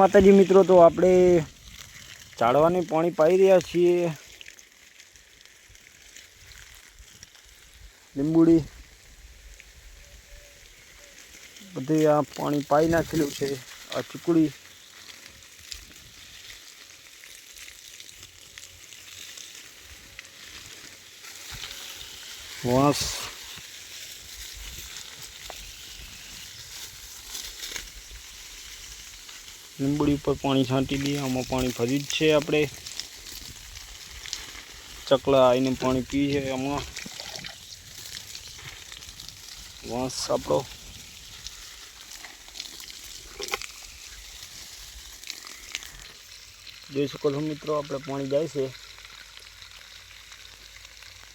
માતાજી મિત્રો, તો આપણે ઝાડવાને પાણી પાઈ રહ્યા છીએ. લીંબુડી. બધી આ પાણી પાઈ નાખેલું છે, આ ચીકડી. વાંસ. લીંબડી ઉપર પાણી છાંટી દઈએ. આમાં પાણી ફરી જ છે આપણે. ચકલા આવીને પાણી પી છે આમાં. વાંસ આપણો. જોઈ શકો છો મિત્રો, આપણે પાણી જાય છે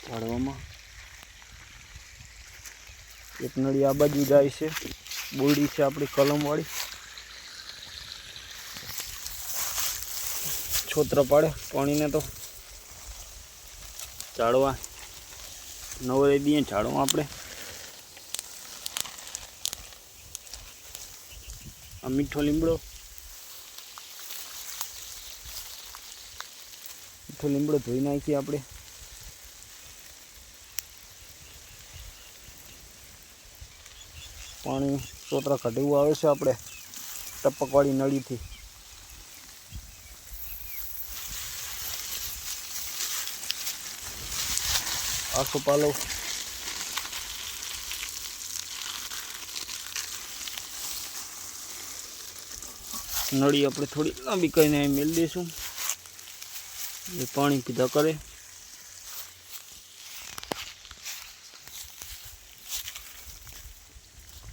ઝાડવામાં એક નળી આ બાજુ જાય છે. બોરડી છે આપણી કલમવાળી. છોત્ર પાડે, પાણીને તો ઝાડવા નવરે દઈએ ઝાડવા આપણે. આ મીઠો લીમડો. મીઠો લીમડો ધોઈ નાખીએ આપણે. પાણી છોતરા કઢવું આવે છે આપણે ટપકવાળી નળીથી. આખો પાલો. નળી આપણે થોડી લાંબી કરીને અહીં મેળ દઈશું. એ પાણી પીધા કરે.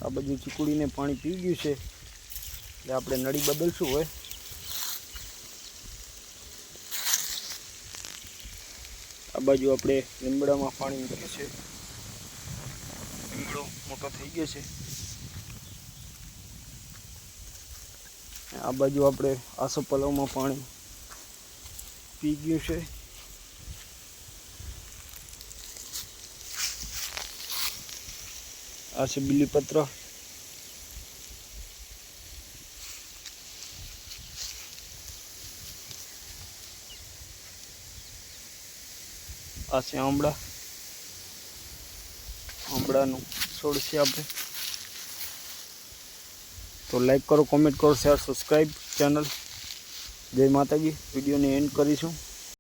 આ બધું ચીકુડીને પાણી પી ગયું છે. એટલે આપણે નળી બદલશું હોય આ બાજુ આપણે લીમડામાં પાણી મૂકે છે. લીમડો મોટો થઈ ગયો છે. આ બાજુ આપણે આસો પલાવમાં પાણી પી ગયું છે. આ છે બીલીપત્ર. આ છે આંબળા આંબળાનું છોડ આપણે. તો લાઈક કરો કોમેન્ટ કરો શેર સબસ્ક્રાઈબ ચેનલ જય માતાજી. વિડીયોને એન્ડ કરીશું.